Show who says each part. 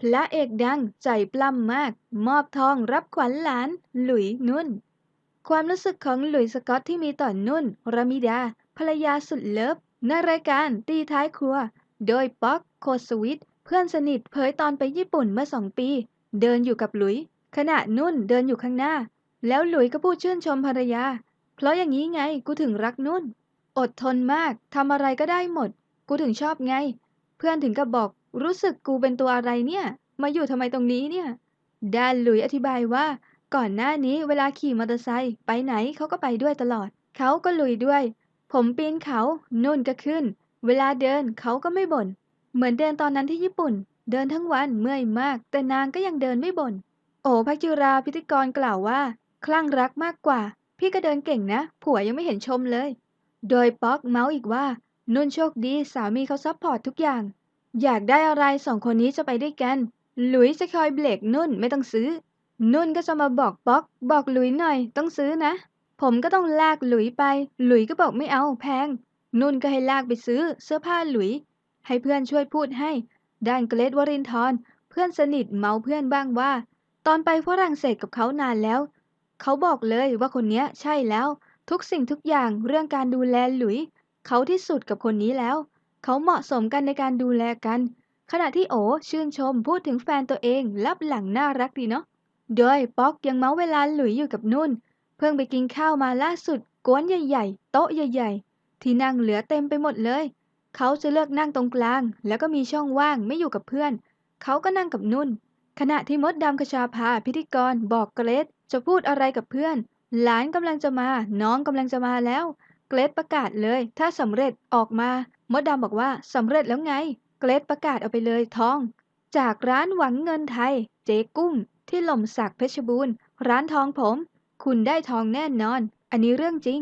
Speaker 1: พระเอกดังใจปล้ำมาก มอบทองรับขวัญหลาน หลุยนุ่น ความรู้สึกของหลุยสกอตที่มีต่อนุ่นรามิดา ภรรยาสุดเลิฟในรายการตีท้ายครัว โดยป๊อกโคสวิทเพื่อนสนิทเผยตอนไปญี่ปุ่นเมื่อสองปี เดินอยู่กับหลุย ขณะนุ่นเดินอยู่ข้างหน้า แล้วหลุยก็พูดชื่นชมภรรยา เพราะอย่างนี้ไงกูถึงรักนุ่น อดทนมากทำอะไรก็ได้หมด กูถึงชอบไง เพื่อนถึงกับบอก รู้สึกกูเป็นตัวอะไรเนี่ย มาอยู่ทำไมตรงนี้เนี่ย ด้านหลุยอธิบายว่า ก่อนหน้านี้เวลาขี่มอเตอร์ไซค์ไปไหนเขาก็ไปด้วยตลอด เขาก็ลุยด้วย ผมปีนเขา นุ่นก็ขึ้น เวลาเดินเขาก็ไม่บ่น เหมือนเดินตอนนั้นที่ญี่ปุ่น เดินทั้งวันเมื่อยมาก แต่นางก็ยังเดินไม่บ่น โอภักจุราพิธีกรกล่าวว่า คลั่งรักมากกว่า พี่ก็เดินเก่งนะ ผัวยังไม่เห็นชมเลย โดยป๊อกเมาส์อีกว่า นุ่นโชคดีสามีเขาซัพพอร์ตทุกอย่าง อยากได้อะไรสองคนนี้จะไปด้วยกัน หลุยจะคอยเบรกนุ่นไม่ต้องซื้อ นุ่นก็จะมาบอกป๊อก บอกหลุยหน่อย ต้องซื้อนะ ผมก็ต้องลากหลุยไป หลุยก็บอกไม่เอาแพง นุ่นก็ให้ลากไปซื้อ เสื้อผ้าหลุย ให้เพื่อนช่วยพูดให้ ด้านเกรทวรินทร์เพื่อนสนิทเมาเพื่อนบ้างว่า ตอนไปฝรั่งเศสกับเขานานแล้ว เขาบอกเลยว่าคนเนี้ยใช่แล้ว ทุกสิ่งทุกอย่างเรื่องการดูแลหลุย เขาที่สุดกับคนนี้แล้ว เขาเหมาะสมกันในการดูแลกัน ขณะที่โอชื่นชมพูดถึงแฟนตัวเองลับหลังน่ารักดีเนาะ โดยป๊อกยังเมาเวลาหลุยอยู่กับนุ่น เพิ่งไปกินข้าวมาล่าสุดกวนใหญ่ๆ โต๊ะใหญ่ ๆ ที่นั่งเหลือเต็มไปหมดเลย เขาจะเลือกนั่งตรงกลาง แล้วก็มีช่องว่างไม่อยู่กับเพื่อน เขาก็นั่งกับนุ่น ขณะที่มดดำคชาภาพิธีกรบอกเกรซจะพูดอะไรกับเพื่อน หลานกำลังจะมา น้องกำลังจะมาแล้ว เกรซประกาศเลย ถ้าสำเร็จออกมา มดดำบอกว่าสำเร็จแล้วไง เกรดประกาศเอาไปเลยทอง จากร้านหวังเงินไทย เจ๊กุ้ง ที่หล่มสักเพชรบูรณ์ ร้านทองผม คุณได้ทองแน่นอน อันนี้เรื่องจริง